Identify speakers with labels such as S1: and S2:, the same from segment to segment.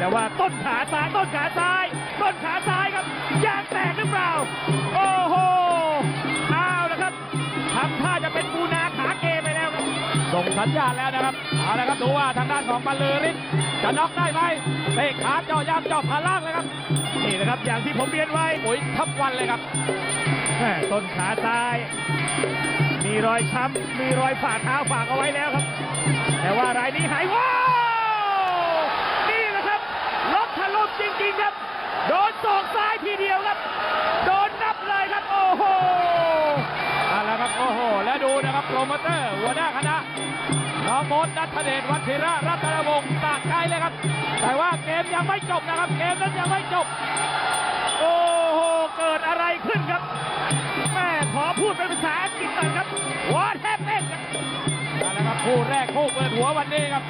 S1: แต่ว่าต้นขาซ้ายต้นขาซ้าย ต้นขาซ้ายครับยางแตกหรือเปล่า โอ้โหเอาละครับทำท่าจะเป็นปูนาขาเกไปแล้วครับ
S2: ส่งสัญญาณแล้วนะครับเอาละครับดูว่าทางด้านของบรรลือฤทธิ์จะน็อกได้ไหมเตะขาเจาะยามเจาะขาล่างเลยครับ
S1: นี่นะครับอย่างที่ผมเรียนไว้
S2: ปุ๋ยทับวันเลยครับ
S1: แม่ต้นขาซ้าย มีรอยช้ำมีรอยฝ่าเท้าฝากเอาไว้แล้วครับ แต่ว่ารายนี้หายว้าวนี่แหละครับล็อกทะลุ จริง ๆ ครับ โดนศอกซ้ายทีเดียวครับ โดนนับเลยครับ โอ้โห
S2: เอาละครับโอ้โห แล้วดูนะครับโปรโมเตอร์หัวหน้าคณะน้องมดนัทเดชวัชิระรัตนวงศ์ตากใจเลยครับ แต่ว่าเกมยังไม่จบนะครับ เกมนั้นยังไม่จบ
S1: โอ้โห เกิดอะไรขึ้นครับแม่ขอพูดเป็นภาษาอังกฤษหน่อยครับ What happened
S2: มาแล้วครับคู่แรกคู่เปิดหัววันนี้ครับ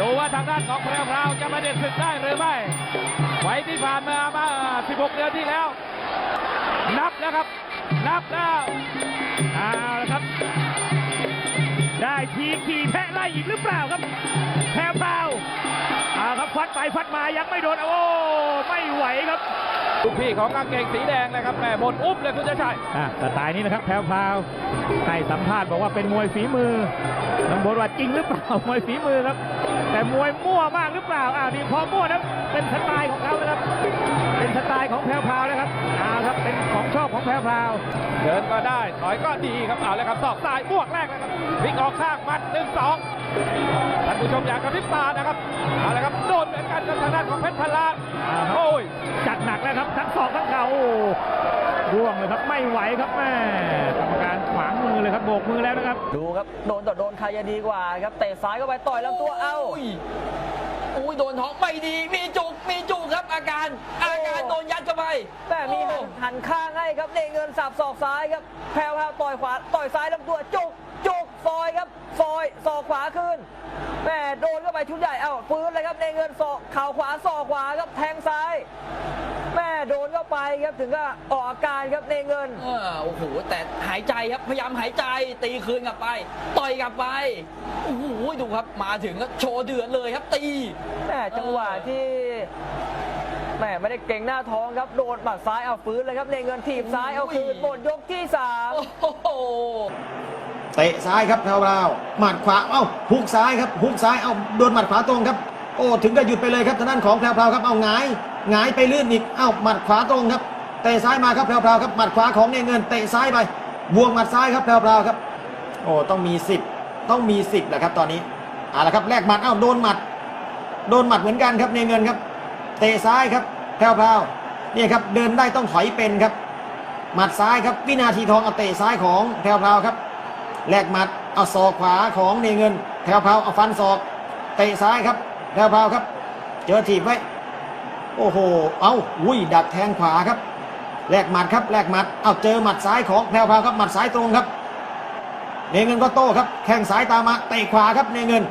S2: ดูว่าทางด้านของแพรวพราวจะมาเด็ดศึกได้หรือไม่ไว้ที่ผ่านมามา 16 เดือนที่แล้ว นับแล้วครับ นับแล้ว
S1: เอาละครับ ได้ทีขี่แพะไล่อีกหรือเปล่าครับแพรวพราวเอา ครับฟัดไปฟัดมายังไม่โดนโอ้ไม่ไหวครับ
S2: ลูกพี่ของกางเกงสีแดงเลยครับแหม่บนอุ๊บเลยคุณชัย
S1: อะสไตล์นี้นะครับแพรวพราวให้สัมภาษณ์บอกว่าเป็นมวยฝีมือน้องโบทว่าจริงหรือเปล่ามวยฝีมือครับ แต่มวยมั่วมากหรือเปล่าอ้าวนี่พอมั่วนะเป็นสไตล์ของเขานะครับ เป็นสไตล์ของแพรวพราวนะครับเอาครับเป็นของชอบของแพรวพราว
S2: เดินก็ได้ถอยก็ดีครับเอาเลยครับศอกซ้ายบวกแรกเลยครับพลิกออกข้างหมัดหนึ่งสองท่านผู้ชมอยากกระพริบตานะครับเอาเลยครับโดนเหมือนกันกับทางด้านของเพชรพันล้าน
S1: เอาครับ
S2: โอ้ย
S1: จัดหนักแล้วครับทั้งศอกทั้งเข่าโอ้ร่วงเลยครับไม่ไหวครับแม่กรรม โบกมือแล้วนะครับ
S3: ดูครับ โดนต่อโดนใครจะดีกว่าครับ เตะซ้ายเข้าไปต่อยลำตัวเอ้า
S4: ยอุ้ยโดนท้องไม่ดี มีจุก มีจุกครับ อาการ อาการโดนยัดเข้าไป
S3: แต่มีหัน
S4: โอ้
S3: หันข้างให้ครับเดเงินสับศอกซ้ายครับ แพรวๆต่อยขวา ต่อยซ้ายลำตัวจุก จุกซอยครับ ซอยศอกขวาขึ้นแม่โดนเข้าไปชุดใหญ่ เอ้าฟื้นเลยครับเดเงินศอกเข่าขวาศอกขวาครับแทงซ้าย แม่โดนเข้าไปครับถึงก็ออกอาการครับเดเงิน
S4: เออโอ้โหแต่หายใจครับพยายามหายใจตีคืนกลับไป ต่อยกลับไปโอ้โหดูครับมาถึงก็โชว์เดือดเลยครับตี
S3: แม่จังหวะที่แม่ไม่ได้เก่งหน้าท้องครับโดนหมัดซ้ายเอาฟื้นเลยครับเดเงินถีบซ้ายเอาคืนหมดยกที่สาม
S4: โอ้โห
S5: เตะซ้ายครับแพรวๆหมัดขวาเอ้าฮุกซ้ายครับฮุกซ้ายเอ้าโดนหมัดขวาตรงครับ โอ้ถึงกับหยุดไปเลยครับทางด้านของแพรวๆครับเอาหงายหงายไปลื่นอีกเอ้าหมัดขวาตรงครับเตะซ้ายมาครับแพรวๆครับหมัดขวาของเนเงินเตะซ้ายไปบวกหมัดซ้ายครับแพรวๆครับ โอ้ต้องมีสิบต้องมีสิบแหละครับตอนนี้เอาละครับแลกหมัดเอ้าโดนหมัด โดนหมัดเหมือนกันครับเนเงินครับ เตะซ้ายครับแพรวๆเนี่ยครับเดินได้ต้องถอยเป็นครับ หมัดซ้ายครับวินาทีทองเอาเตะซ้ายของแพรวๆครับแลกหมัดเอาศอกขวาของเนเงินแพรวพราวเอาฟันศอก เตะซ้ายครับ แพรวพาวครับ เจอถีบไว้ โอ้โห เอาอุ้ยดักแทงขวาครับ แลกหมัดครับ แลกหมัด เอาเจอหมัดซ้ายของแพรวพาวครับหมัดซ้ายตรงครับ เนเงินก็โต้ครับ แข้งซ้ายตามมาเตะขวาครับเนเงิน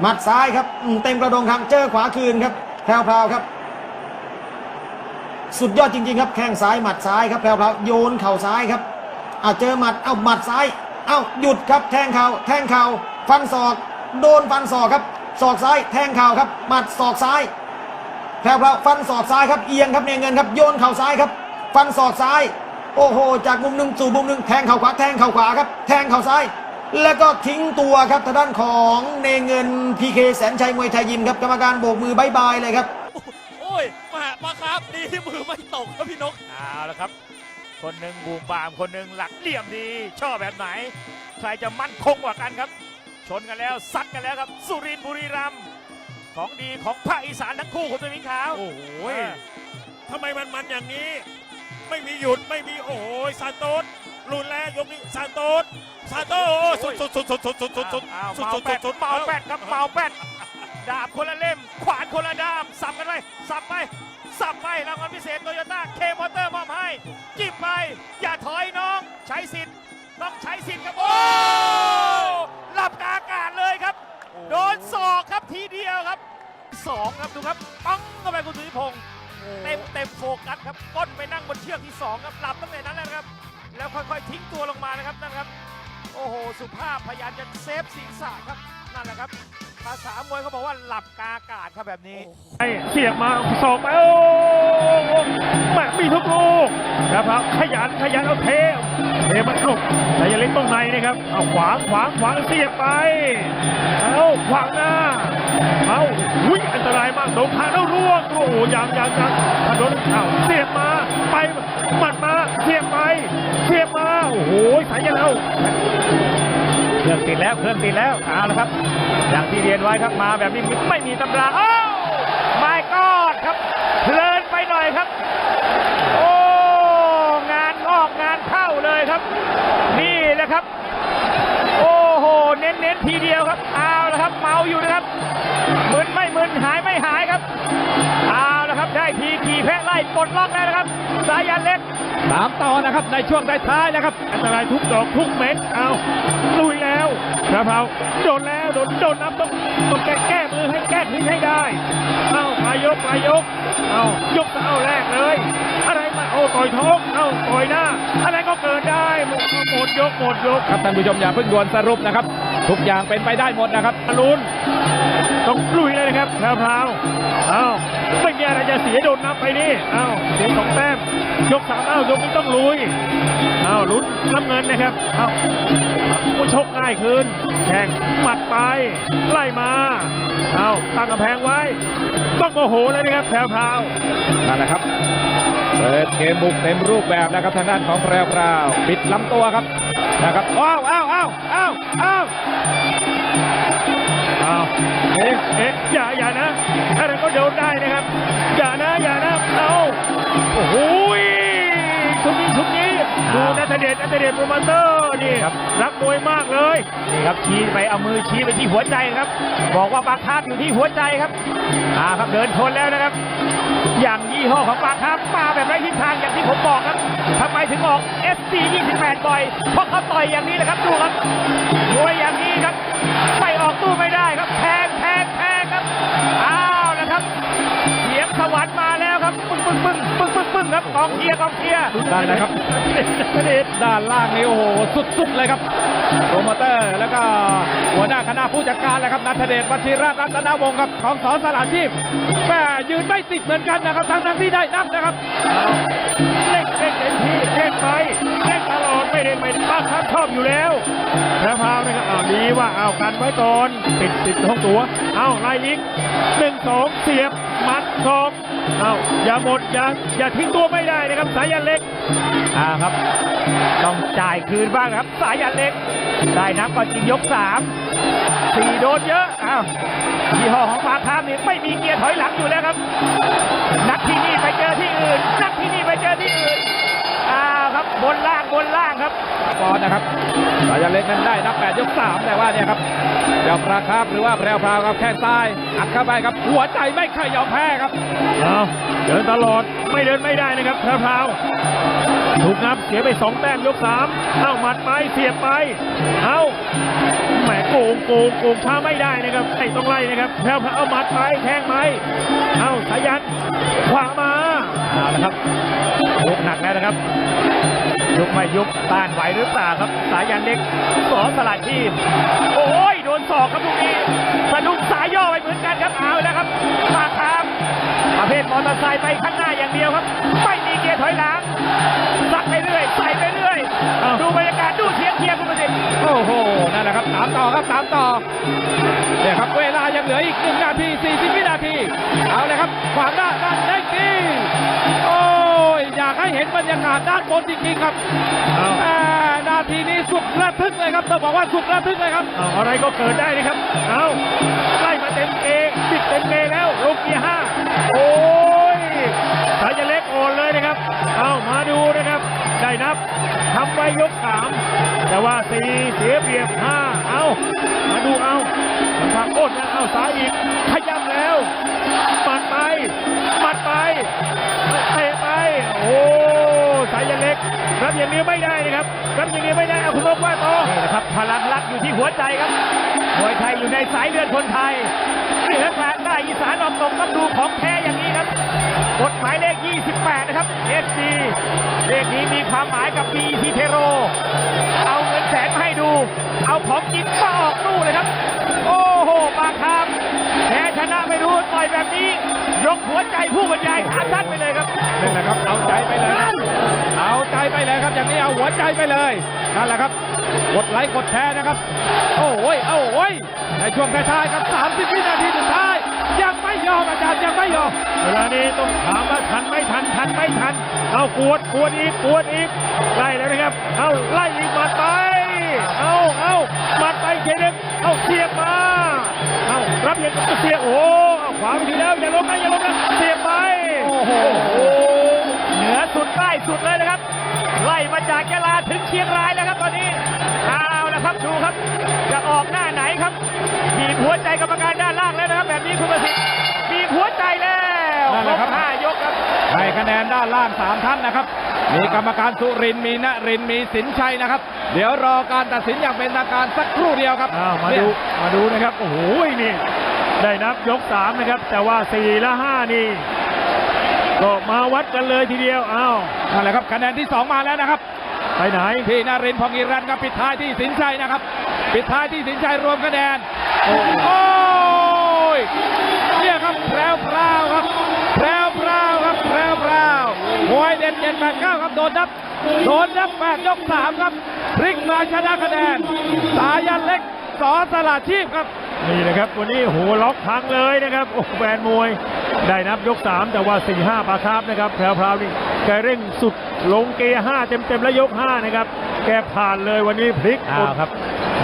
S5: หมัดซ้ายครับเต็มกระดงคางเจอขวาคืนครับแพรวพราวครับ สุดยอดจริง ๆ ครับแข้งซ้ายหมัดซ้ายครับแพรวพราวโยนเข่าซ้ายครับเอาเจอหมัดเอาหมัดซ้ายเอาหยุดครับแทงเข่าแทงเข่าฟันศอก โดนฟันศอกครับศอกซ้ายแทงเข่าครับ หมัดศอกซ้ายแพรวพราวฟันศอกซ้ายครับเอียงครับเนเงินครับโยนเข่าซ้ายครับ ฟันศอกซ้าย โอ้โห จากมุมหนึ่งสู่มุมหนึ่งแทงเข่าขวาแทงเข่าขวาครับ แทงเข่าซ้าย แล้วก็ทิ้งตัวครับทางด้านของเนเงินพีเคแสนชัยมวยไทยยิมครับกรรมการโบกมือบายบายเลยครับ
S6: โอ้ยมามาครับดีที่มือไม่ตกครับพี่นก
S1: เอาละครับ คนหนึ่งบูมบามคนหนึ่งหลักเหลี่ยมดีชอบแบบไหน ใครจะมั่นคงกว่ากันครับ ชนกันแล้วซัดกันแล้วครับ สุรินทร์บุรีรัมย์ของดีของภาคอีสานทั้งคู่คุณตัวมิงขาว
S6: โอ้โห
S1: เออ
S6: ทำไมมันมันอย่างนี้ ไม่มีหยุดไม่มีโอ้โหซานโต้รุนแรงยกนี้ซานโต้ซานโต้สุดสุดสุดสุดสุดสุดสุดสุด
S1: อ้าว
S6: สุด
S1: เมา
S6: สุด
S1: แป
S6: สุ
S1: ด
S6: ดสุด
S1: เมาแปดครับเมาแปดดาบคนละเล่ม ขวานคนละด้าม สับกันไป สับไป สับไป รางวัลพิเศษโตโยต้าเคมอเตอร์มอบให้ จิบไป อย่าถอยน้อง ใช้สิทธิ์ ต้องใช้สิทธิ์ครับโอ้ห ลับกลางอากาศเลยครับ โดนศอกครับทีเดียวครับสองครับดูครับปังเข้าไปคุณสุธิพงศ์เต็มเต็มโฟกัสครับก้นไปนั่งบนเชือกที่สองครับหลับตั้งแต่นั้นแล้วนะครับ แล้วค่อยๆทิ้งตัวลงมานะครับนั่นครับ โอ้โห สุภาพพยายามจะเซฟศีรษะครับ
S7: นั่นแหละครับ ภาษามวยเขาบอกว่าหลับกาอากาศครับแบบนี้
S6: ไอ้เสียบมาสองไปโอ้โหแม่มีทุกลูกนะครับขยันขยันเอาเทเทมันเข้าแต่อย่าเล่นตรงในนะครับเอาขวางขวางขวางเสียบไปเอาขวางหน้าเอาอุ้ยอันตรายมากโดนขาแล้วร่วงโอ้โหยังยังยังถ้าโดนเข่าเสียบมาไปหมัดมา อ้โหสายยันเอา
S1: เครื่องติดแล้วเครื่องติดแล้วเอาละครับ อย่างที่เรียนไว้ครับมาแบบนี้ไม่มีตำราอ้าวไม่กอดครับเพลินไปหน่อยครับ โอ้งานงอกงานเข้าเลยครับ นี่แหละครับ โอ้โหเน้นเน้นๆทีเดียวครับเอาละครับ เมาอยู่นะครับ ละครับได้ทีขี่แพะไล่ปลดล็อกแล้วนะครับ สายันเล็กตามต่อนะครับในช่วงท้ายๆนะครับ
S6: อันตรายทุกดอกทุกเม็ดเอาลุยแล้วกระเพราโดนแล้วโดนโดนนับต้องต้องแก้แก้มือให้แก้ทิ้งให้ได้เอาปลายยกปลายยกเอายกเอาแรกเลย อะไรมาโอ้ต่อยท้องเอาต่อยหน้า อะไรก็เกิดได้หมดหมดยกหมดยก
S1: ครับท่านผู้ชมอย่าเพิ่งด่วนสรุปนะครับ ทุกอย่างเป็นไปได้หมดนะครับ
S6: อรุณ ต้องลุยเลยนะครับแพรวพราวเอาไม่มีอะไรจะเสียโดนนับไปนี่เอาเสียสองแต้มยกสามเอายกนี้ต้องลุยเอาลุ้นน้ำเงินนะครับเอาผู้ชกง่ายขึ้นแข่งหมัดไปไล่มาเอาตั้งกำแพงไว้ ต้องโมโหแล้วนะครับแพรวพราว
S1: นั่นแหละครับเปิดเกมบุกเต็มรูปแบบนะครับทางด้านของแพรวพราวปิดลำตัวครับนะครับอ้าวอ้าวอ้าวอ้าว
S6: เอ๊ะเอ๊ะอย่าอย่านะอะไรก็โดนได้นะครับ อย่านะอย่านะเอาโอ้โหยชุดนี้ชุดนี้ดูนัทเดชนัทเดชโปรโมเตอร์นี่ครับรักมวยมากเลย
S1: นี่ครับชี้ไปเอามือชี้ไปที่หัวใจครับ บอกว่าปากคาบอยู่ที่หัวใจครับอ่าครับเดินชนแล้วนะครับ อย่างยี่ห้อของปากคาบมาแบบไร้ทิศทางอย่างที่ผมบอกครับทำไมถึงออก SC 28 บ่อยเพราะเขาต่อยอย่างนี้แหละครับดูครับมวยอย่างนี้ครับไม่ออกตู้ไม่ได้ครับแท ค์มาแล้วครับปึ้งปึ้งปึ้งปึ้งปึ้งปึ้งครับกองเชียร์กองเชียร์นั่นนะครับด้านล่างนี่โอ้โหสุดๆเลยครับโปรโมเตอร์แล้วก็หัวหน้าคณะผู้จัดการแล้วครับนัทเดชวชิระรัตนวงศ์ครับของสอนสลาชีพแม่ยืนไม่ติดเหมือนกันนะครับทั้งทั้งๆที่ได้นับนะครับ
S6: เล่นเล่นเต็มที่เล่นไปเล่นตลอดไม่ได้ไม่บ้าครับชอบอยู่แล้วแพรวพราวนะครับอ้าวดีว่าเอากันไว้ก่อนติดติดท้องตัวเอาไล่ยิงหนึ่งสองเสียบหมัดสอง เอาอย่าหมดอย่าอย่าทิ้งตัวไม่ได้นะครับ สายันเล็ก
S1: อ่าครับ ต้องจ่ายคืนบ้างครับ สายันเล็ก ได้นับก่อนจริงยกสามสี่โดนเยอะอ้าวยี่ห้อของปาคามนี่ไม่มีเกียร์ถอยหลังอยู่แล้วครับ นัดที่นี่ไปเจอที่อื่น นัดที่นี่ไปเจอที่อื่นอ้าวครับบนล่างบนล่างครับ บอลนะครับสายันเล็กนั้นได้นับแปดยกสามแต่ว่าเนี่ยครับเจ้าปลาครับหรือว่าแพรวพราวครับแข้งซ้ายอัดเข้าไปครับ หัวใจไม่เคยยอมแพ้ครับ
S6: เอาเดินตลอดไม่เดินไม่ได้นะครับแพรวพราวถูกนับเสียไปสองแต้มยกสามเอาหมัดไปเสียบไป เอ้าแหมโกงโกงโกงช้าไม่ได้นะครับไอ้ต้องไล่นะครับแพรวพราวเอาหมัดไปแทงไหมเอ้าสายัน
S1: เอาละครับยุกหนักแล้วนะครับ ยุกไม่ยุกต้านไหวหรือเปล่าครับ สายันเล็กสอสลัดทีม โอ้ยโดนศอกครับลูกนี้สะดุ้งสายย่อไปเหมือนกันครับเอาแล้วครับปากคามประเภทมอเตอร์ไซค์ไปข้างหน้าอย่างเดียวครับ ไม่มีเกียร์ถอยหลังสักไปเรื่อยใส่ไปเรื่อย
S6: เอา
S1: ดูบรรยากาศดูเชียร์เชียร์คุณประสิทธิ์โอ้โหนั่นแหละครับตามต่อครับตามต่อเนี่ยครับเวลายังเหลืออีกหนึ่งนาที40วินาทีเอาเลยครับขวางหน้าด้านได้ ห้เห็นบรรยากาศด้านบนจริงๆครับ
S6: เอา
S1: แหม่นาทีนี้สุดระทึกเลยครับต้องบอกว่าสุดระทึกเลยครับ
S6: เอาอะไรก็เกิดได้นะครับเอาไล่มาเต็มเอบิดเต็มเอแล้วลงเกียร์ห้าโอ้ยสายจะเล็กอ่อนเลยนะครับ เอามาดูนะครับได้นับทำไว้ยกสามแต่ว่าสี่เสียเปรียบห้าเอามาดูเอาทางอ้นนะเอาซ้ายอีกขยับแล้วปัดไปปัดไปเตะไป โอ้สายยันเล็ก รับอย่างนี้ไม่ได้นะครับ รับอย่างนี้ไม่ได้เอาคุณลบว่าต่อ
S1: นี่นะครับพลังรักอยู่ที่หัวใจครับมวยไทยอยู่ในสายเลือดคนไทยเหนือกลางใต้อีสานออกตกต้องดูของแท้อย่างนี้ครับกฎหมายเลข 28 นะครับ SC เลขนี้มีความหมายกับ BT เทโร เอาเงินแสนให้ดู เอาของจริงมาออกตู้เลยครับโโอ้โห ปากคามแพ้ชนะไม่รู้ต่อยแบบนี้ ยกหัวใจผู้บรรยายถามท่านไปเลยครับ
S2: นั่นแหละครับ เอาใจไปเลยครับเอาใจไปเลยครับ อย่างนี้เอาหัวใจไปเลยนั่นแหละครับกดไลค์กดแชร์นะครับ โอ้ยโอ้ยในช่วงท้ายๆครับ 30 วินาทีสุดท้าย ยังไม่ยอมอาจารย์ยังไม่ยอม
S6: เวลานี้ต้องถามว่าทันไม่ทันทันไม่ทันเอากวดกวดอีกกวดอีกไล่แล้วนะครับเอาไล่อีก ล้วอย่าล้มนะอย่าล้มนะเสียบไป
S1: โอ้โหเหนือสุดใต้สุดเลยนะครับ ไล่มาจากยะลาถึงเชียงรายแล้วครับ ตอนนี้เอาละครับดูครับ จะออกหน้าไหนครับบีบหัวใจกรรมการด้านล่างแล้วนะครับ แบบนี้คุณประสิทธิ์บีบหัวใจแล้ว
S2: นั่นแหละครับ
S1: ห้ายกครับ
S2: ให้คะแนนด้านล่าง 3 ท่านนะครับ มีกรรมการสุรินทร์มีนรินทร์มีสินชัยนะครับ เดี๋ยวรอการตัดสินอย่างเป็นทางการสักครู่เดียวครับ
S6: อ้าวมา
S2: เนี่ย
S6: ดูมาดูนะครับ โอ้โหนี่ ได้นับยกสามนะครับ แต่ว่าสี่และห้านี่ก็มาวัดกันเลยทีเดียวอ้าว
S2: นั่นแหละครับคะแนนที่2มาแล้วนะครับ
S6: ไปไหน
S2: พี่นรินทร์พองอีรันครับปิดท้ายที่สินชัยนะครับ ปิดท้ายที่สินชัยรวมคะแนนโอ้ยเนี่ยครับแพรวพราวครับแพรวพราวครับแพรวพราวมวยเด็ดเจ็ดแปดเก้าครับโดนนับโดนนับแปดยกสามครับพลิกมาชนะคะแนนสายันเล็กสอสละชีพครับ
S6: นี่นะครับ วันนี้โหล็อกพังเลยนะครับโอ้แฟนมวยได้นับยก 3 แต่ว่า 4 5ปาคาบนะครับแพรวพราวนี่แกเร่งสุดลงเกียร์5เต็มๆแล้วยก 5 นะครับ แกผ่านเลยวันนี้พลิก
S1: อ้าวครับ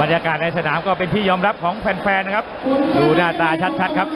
S1: บรรยากาศในสนามก็เป็นที่ยอมรับของแฟนๆนะครับ ดูหน้าตาชัดๆครับ